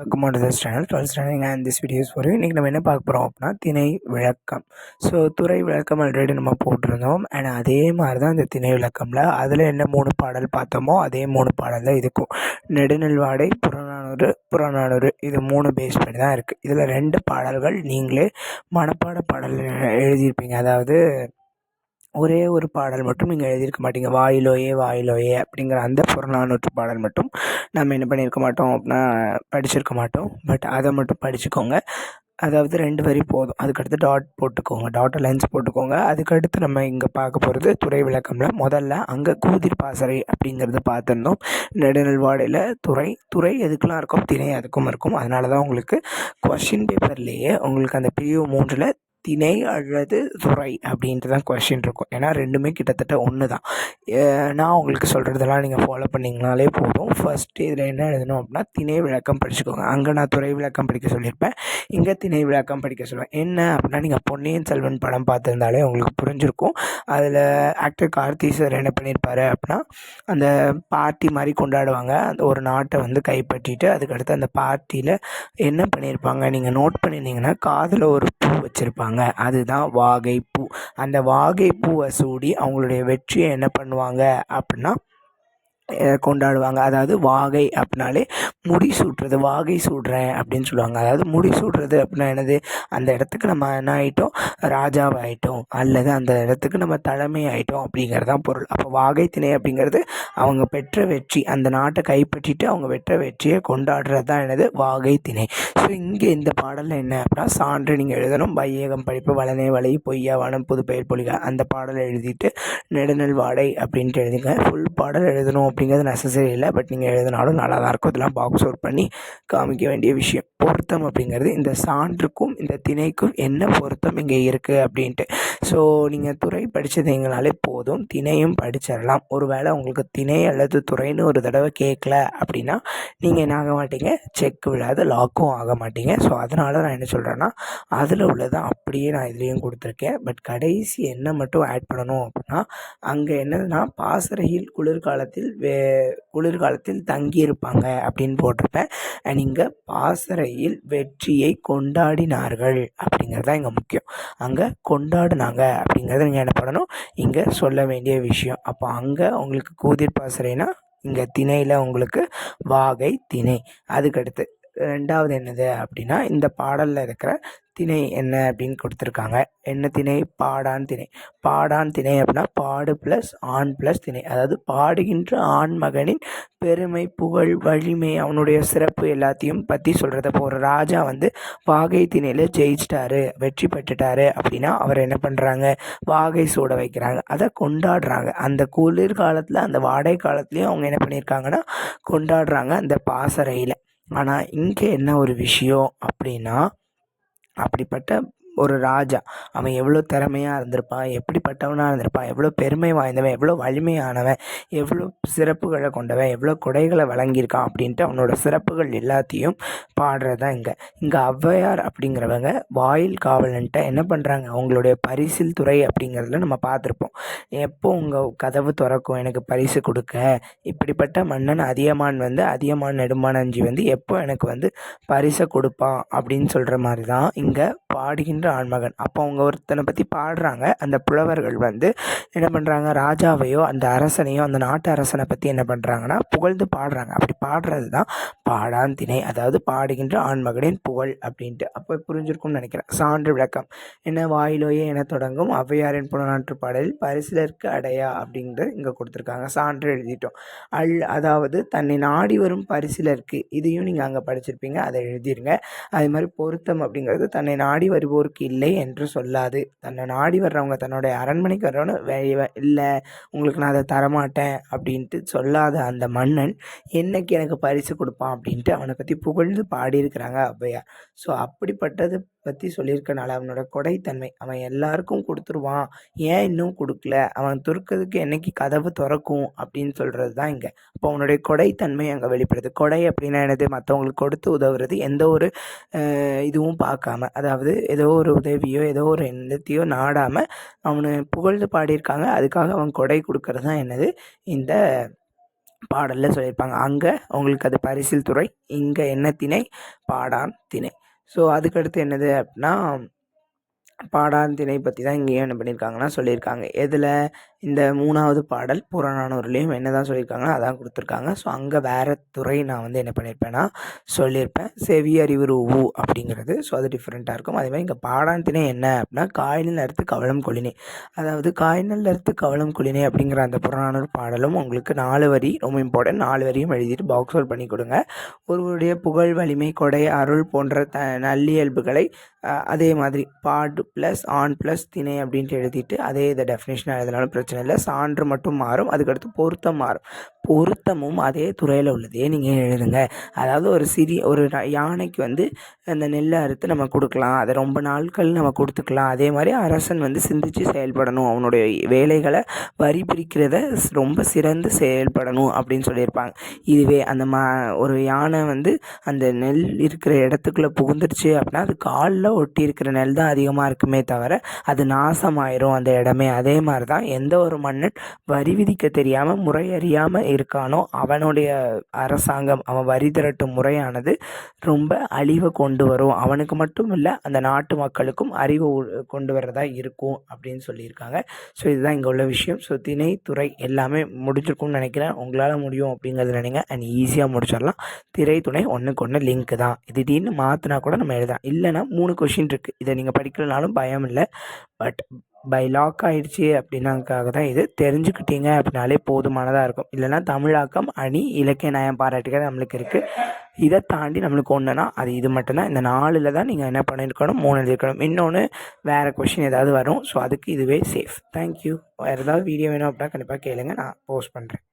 Welcome to this channel twelfth standing and this videos for இன்றைக்கி நம்ம என்ன பார்க்க போகிறோம் அப்படின்னா திணை விளக்கம். ஸோ துறை விளக்கம் ஆல்ரெடி நம்ம போட்டிருந்தோம். அண்ட் அதே மாதிரி தான் இந்த திணை விளக்கமில் அதில் என்ன மூணு பாடல் பார்த்தோமோ அதே மூணு பாடல் தான் இதுக்கும். நெடுநெல்வாடை புறநானூறு புறநானூறு இது மூணு பேஸ் பண்ணி தான் இருக்குது இதில் ரெண்டு பாடல்கள் நீங்களே மனப்பாட பாடல் எழுதியிருப்பீங்க. அதாவது ஒரே ஒரு பாடல் மட்டும் நீங்கள் எழுதியிருக்க மாட்டீங்க. வாயிலோயே வாயிலோயே அப்படிங்கிற அந்த புறநானூற்று பாடல் மட்டும் நம்ம என்ன பண்ணியிருக்க மாட்டோம் அப்படின்னா படிச்சிருக்க மாட்டோம். பட் அதை மட்டும் படிச்சுக்கோங்க. அதாவது ரெண்டு வரி போதும். அதுக்கடுத்து டாட் போட்டுக்கோங்க. டாட் லென்ஸ் போட்டுக்கோங்க. அதுக்கடுத்து நம்ம இங்கே பார்க்க போகிறது துறை விளக்கமில் முதல்ல அங்கே கூதிர் பாசறை அப்படிங்கிறத பார்த்துருந்தோம். நெடுநல்வாடையில் துறை துறை எதுக்கெலாம் இருக்கும் திணை அதுக்கும் இருக்கும். அதனால தான் உங்களுக்கு கொஷின் பேப்பர்லேயே உங்களுக்கு அந்த பிரிவு மூன்றில் திணை அல்லது துறை அப்படின்ட்டு தான் கொஷின் இருக்கும். ஏன்னா ரெண்டுமே கிட்டத்தட்ட ஒன்று தான் நான் உங்களுக்கு சொல்கிறதெல்லாம் நீங்கள் ஃபாலோ பண்ணிங்கனாலே போதும். ஃபஸ்ட்டு இதில் என்ன எழுதணும் அப்படின்னா திணை விளக்கம் படிச்சுக்கோங்க. அங்கே நான் துறை விளக்கம் படிக்க சொல்லியிருப்பேன். இங்கே திணை விளக்கம் படிக்க சொல்லுவேன். என்ன அப்படின்னா நீங்கள் பொன்னியின் செல்வன் படம் பார்த்துருந்தாலே உங்களுக்கு புரிஞ்சிருக்கும். அதில் ஆக்டர் கார்த்தி சார் என்ன பண்ணியிருப்பார் அப்படின்னா அந்த பார்ட்டி மாதிரி கொண்டாடுவாங்க. அந்த ஒரு நாட்டை வந்து கைப்பற்றிட்டு அதுக்கடுத்து அந்த பார்ட்டியில் என்ன பண்ணியிருப்பாங்க? நீங்கள் நோட் பண்ணியிருந்தீங்கன்னா காதில் ஒரு பூ வச்சுருப்பாங்க. அதுதான் வாகைப்பூ. அந்த வாகைப்பூவை சூடி அவங்களுடைய வெற்றியை என்ன பண்ணுவாங்க அப்படின்னா கொண்டாடுவாங்க. அதாவது வாகை அப்படின்னாலே முடி சூட்டுறது வாகை சூடுறேன் அப்படின்னு சொல்லுவாங்க. அதாவது முடி சூடுறது அப்படின்னா என்னது? அந்த இடத்துக்கு நம்ம என்ன ஆகிட்டோம் ராஜாவாயிட்டோம் அல்லது அந்த இடத்துக்கு நம்ம தலைமை ஆகிட்டோம் அப்படிங்கிறது தான் பொருள். அப்போ வாகை திணை அப்படிங்கிறது அவங்க பெற்ற வெற்றி. அந்த நாட்டை கைப்பற்றிட்டு அவங்க பெற்ற வெற்றியை கொண்டாடுறது தான் என்னது? வாகை திணை. ஸோ இங்கே இந்த பாடலில் என்ன அப்படின்னா சான்று நீங்கள் எழுதணும் பையகம் படிப்பு வளனே வலை பொய்யா வனம் புது பெயர் பொலிக. அந்த பாடலை எழுதிட்டு நெடுநல் வாடை அப்படின்ட்டு எழுதிங்க ஃபுல் பாடல் எழுதணும் அப்படிங்கிறது நெசசரி இல்லை. பட் நீங்கள் எழுதினாலும் நல்லா தான் இருக்கும். இதெல்லாம் பாக்ஸ் அவுட் பண்ணி காமிக்க வேண்டிய விஷயம். பொருத்தம் அப்படிங்கிறது இந்த சான்றுக்கும் இந்த திணைக்கும் என்ன பொருத்தம் இங்கே இருக்குது அப்படின்ட்டு. ஸோ நீங்கள் துறை படித்ததுங்கனாலே போதும். திணையும் படிச்சிடலாம். ஒரு வேளை உங்களுக்கு திணை அல்லது துறைன்னு ஒரு தடவை கேட்கல அப்படின்னா நீங்கள் என்ன ஆக மாட்டீங்க? செக் விழாது லாக்கும் ஆக மாட்டீங்க. ஸோ அதனால நான் என்ன சொல்கிறேன்னா அதில் உள்ளதை அப்படியே நான் இதுலேயும் கொடுத்துருக்கேன். பட் கடைசி என்ன மட்டும் ஆட் பண்ணணும் அப்படின்னா அங்கே என்னதுன்னா பாசறையில் குளிர்காலத்தில் வே குளிர்காலத்தில் தங்கியிருப்பாங்க அப்படின்னு போட்டிருப்பேன். அண்ட் இங்கே பாசறையில் வெற்றியை கொண்டாடினார்கள் அப்படிங்கிறது தான் இங்கே முக்கியம். அங்கே கொண்டாடினாங்க அப்படிங்கிறத நீங்கள் என்ன பண்ணணும்? இங்கே சொல்ல வேண்டிய விஷயம். அப்போ அங்கே உங்களுக்கு கூதிர் பாசறைனா இங்கே திணையில் உங்களுக்கு வாகை திணை. அதுக்கடுத்து ரெண்டாவது என்னது அப்படின்னா இந்த பாடலில் இருக்கிற திணை என்ன அப்படின்னு கொடுத்துருக்காங்க. என்ன திணை? பாடான் திணை. பாடான் திணை அப்படின்னா பாடு ப்ளஸ் ஆண் ப்ளஸ் திணை. அதாவது பாடுகின்ற ஆண் மகனின் பெருமை புகழ் வலிமை அவனுடைய சிறப்பு எல்லாத்தையும் பற்றி சொல்கிறத இப்போ ஒரு ராஜா வந்து வாகை திணையில் ஜெயிச்சிட்டாரு வெற்றி பெற்றுட்டாரு அப்படின்னா அவர் என்ன பண்ணுறாங்க வாகை சூட வைக்கிறாங்க. அதை கொண்டாடுறாங்க. அந்த குளிர் காலத்தில் அந்த வாடகை காலத்துலேயும் அவங்க என்ன பண்ணியிருக்காங்கன்னா கொண்டாடுறாங்க அந்த பாசறையில். ஆனால் இங்கே என்ன ஒரு விஷயம் அப்படின்னா அப்படிப்பட்ட ஒரு ராஜா. அவன் எவ்வளோ திறமையாக இருந்திருப்பான் எப்படிப்பட்டவனாக இருந்திருப்பான் எவ்வளோ பெருமை வாய்ந்தவன் எவ்வளோ வலிமையானவன் எவ்வளோ சிறப்புகளை கொண்டவன் எவ்வளோ கொடைகளை வழங்கியிருக்கான் அப்படின்ட்டு அவனோட சிறப்புகள் எல்லாத்தையும் பாடுறது தான் இங்கே. இங்கே ஔவையார் அப்படிங்கிறவங்க வாயில் காவலன்ட்ட என்ன பண்ணுறாங்க அவங்களுடைய பரிசில் துறை அப்படிங்கிறதுல நம்ம பார்த்துருப்போம். எப்போ உங்கள் கதவு திறக்கும் எனக்கு பரிசு கொடுக்க? இப்படிப்பட்ட மன்னன் அதியமான் வந்து அதியமான் நெடுமானஞ்சி வந்து எப்போ எனக்கு வந்து பரிசை கொடுப்பான் அப்படின்னு சொல்கிற மாதிரி தான் இங்கே பாடுகின்ற ஆண்மகன் அப்போ அவங்க ஒருத்தனை பற்றி பாடுறாங்க. அந்த புலவர்கள் வந்து என்ன பண்ணுறாங்க ராஜாவையோ அந்த அரசனையோ அந்த நாட்டு அரசனை பற்றி என்ன பண்ணுறாங்கன்னா புகழ்ந்து பாடுறாங்க. அப்படி பாடுறது தான் பாடான் திணை அதாவது பாடுகின்ற ஆண்மகனின் புகழ் அப்படின்ட்டு. அப்போ புரிஞ்சிருக்கும்னு நினைக்கிறேன். சான்று விளக்கம். என்ன வாயிலோயே என தொடங்கும் ஔவையாரின் புலநாற்று பாடலில் பரிசிலருக்கு அடையா அப்படின்றது இங்கே கொடுத்துருக்காங்க. சான்று எழுதிட்டோம். அல் அதாவது தன்னை நாடி வரும் பரிசிலருக்கு. இதையும் நீங்கள் அங்கே படிச்சிருப்பீங்க. அதை எழுதிருங்க. அதே மாதிரி பொருத்தம் அப்படிங்கிறது தன்னை நாடி வருவோர் உங்களுக்கு இல்லை என்று சொல்லாது. தன்னை நாடி வர்றவங்க தன்னுடைய அரண்மனைக்கு வர்றவனு இல்லை உங்களுக்கு நான் அதை தரமாட்டேன் அப்படின்ட்டு சொல்லாத அந்த மன்னன் என்னைக்கு எனக்கு பரிசு கொடுப்பான் அப்படின்ட்டு அவனை பற்றி புகழ்ந்து பாடியிருக்கிறாங்க ஔவையார் ஸோ அப்படிப்பட்டது பற்றி சொல்லியிருக்கனால அவனோட கொடைத்தன்மை அவன் எல்லாருக்கும் கொடுத்துருவான். ஏன் இன்னும் கொடுக்கல? அவன் துறக்கிறதுக்கு என்னைக்கு கதவு திறக்கும்? அப்படின்னு சொல்கிறது தான் இங்கே. அப்போ அவனுடைய கொடைத்தன்மை அங்கே வெளிப்படுது. கொடை அப்படின்னா என்னது? மற்றவங்களுக்கு கொடுத்து உதவுறது. எந்த ஒரு இதுவும் பார்க்காம அதாவது ஏதோ ஒரு உதவியோ ஏதோ ஒரு எண்ணத்தையோ நாடாமல் அவனை புகழ்ந்து பாடியிருக்காங்க. அதுக்காக அவன் கொடை கொடுக்கறது தான் என்னது? இந்த பாடலில் சொல்லியிருப்பாங்க. அங்கே அவங்களுக்கு அது பரிசில் துறை இங்கே என்ன திணை பாடான் திணை. ஸோ அதுக்கடுத்து என்னது அப்படின்னா பாடான் திணை பற்றி தான் இங்கே என்ன பண்ணியிருக்காங்கன்னா சொல்லியிருக்காங்க எதில்? இந்த மூணாவது பாடல் புறநானூர்லேயும் என்ன தான் சொல்லியிருக்காங்களோ அதான் கொடுத்துருக்காங்க. ஸோ அங்கே வேறு துறை நான் வந்து என்ன பண்ணியிருப்பேன்னா சொல்லியிருப்பேன். செவி அறிவு ஊ அப்படிங்கிறது. ஸோ அது டிஃப்ரெண்ட்டாக இருக்கும். அதேமாதிரி இங்கே பாடான் திணை என்ன அப்படின்னா காயினில் அறுத்து கவளம் கொளினே. அதாவது காயினில் அறுத்து கவளம் கொளினே அப்படிங்கிற அந்த புறநானூர் பாடலும் உங்களுக்கு நாலு வரி ரொம்ப இம்பார்ட்டன்ட் நாலு வரியும் எழுதிட்டு பாக்ஸ் அவுட் பண்ணி கொடுங்க. ஒருவருடைய புகழ் வலிமை கொடை அருள் போன்ற த நல்லியல்புகளை அதே மாதிரி பாடு ப்ளஸ் ஆன் ப்ளஸ் திணை அப்படின்ட்டு எழுதிட்டு அதே இதை டெஃபினேஷனாக எழுதினாலும் பிரச்சனை இல்லை சான்று மட்டும் மாறும் அதுக்கடுத்து பொருத்தம் மாறும். பொருத்தமும் அதே துறையில் உள்ளதே நீங்கள் எழுதுங்க. அதாவது ஒரு சிறிய ஒரு யானைக்கு வந்து அந்த நெல்லை அறுத்து நம்ம கொடுக்கலாம் அதை ரொம்ப நாட்கள் நம்ம கொடுத்துக்கலாம். அதே மாதிரி அரசன் வந்து சிந்திச்சு செயல்படணும் அவனுடைய வேலைகளை வரி பிரிக்கிறத ரொம்ப சிறந்து செயல்படணும் அப்படின்னு சொல்லியிருப்பாங்க. இதுவே அந்த மா ஒரு யானை வந்து அந்த நெல் இருக்கிற இடத்துக்குள்ளே புகுந்துருச்சு அப்படின்னா அது காலில் ஒட்டி இருக்கிற நெல் தான் அதிகமாக இருக்குமே தவிர அது நாசமாயிரும் அந்த இடமே. அதே மாதிரி தான் எந்த ஒரு மன்னன் வரி விதிக்க தெரியாமல் முறை அறியாமல் இருக்கானோ அவனுடைய அரசாங்கம் அவன் வரி திரட்டும் முறையானது ரொம்ப அழிவை கொண்டு வரும். அவனுக்கு மட்டும் இல்லை அந்த நாட்டு மக்களுக்கும் அறிவு கொண்டு வரதா இருக்கும் அப்படின்னு சொல்லியிருக்காங்க. ஸோ இதுதான் இங்கே உள்ள விஷயம். ஸோ திணை துறை எல்லாமே முடிஞ்சிருக்கும்னு நினைக்கிறேன். உங்களால் முடியும் அப்படிங்கிறது நினைங்க. அண்ட் ஈஸியாக முடிச்சிடலாம். திரை துணை ஒன்றுக்கு ஒன்று லிங்க் தான். திடீர்னு மாற்றினா கூட நம்ம எழுதலாம். இல்லைனா மூணு கொஷின் இருக்குது இதை நீங்கள் படிக்கலனாலும் பயம் இல்லை பட் பை லாக் ஆயிடுச்சு அப்படின்னாக்காக தான் இது தெரிஞ்சுக்கிட்டீங்க அப்படின்னாலே போதுமானதாக இருக்கும். இல்லைன்னா தமிழாக்கம் அணி இலக்கிய நயம் பாராட்டுகள் நம்மளுக்கு இருக்குது இதை தாண்டி நம்மளுக்கு ஒன்றுனா அது இது மட்டும்தான். இந்த நாலில் தான் நீங்கள் என்ன பண்ணியிருக்கணும் மூணு எழுதியிருக்கணும் இன்னொன்று வேறு கொஷின் ஏதாவது வரும். ஸோ அதுக்கு இதுவே சேஃப் தேங்க்யூ வேறு ஏதாவது வீடியோ வேணும் அப்படின்னா கண்டிப்பாக கேளுங்க. நான் போஸ்ட் பண்ணுறேன்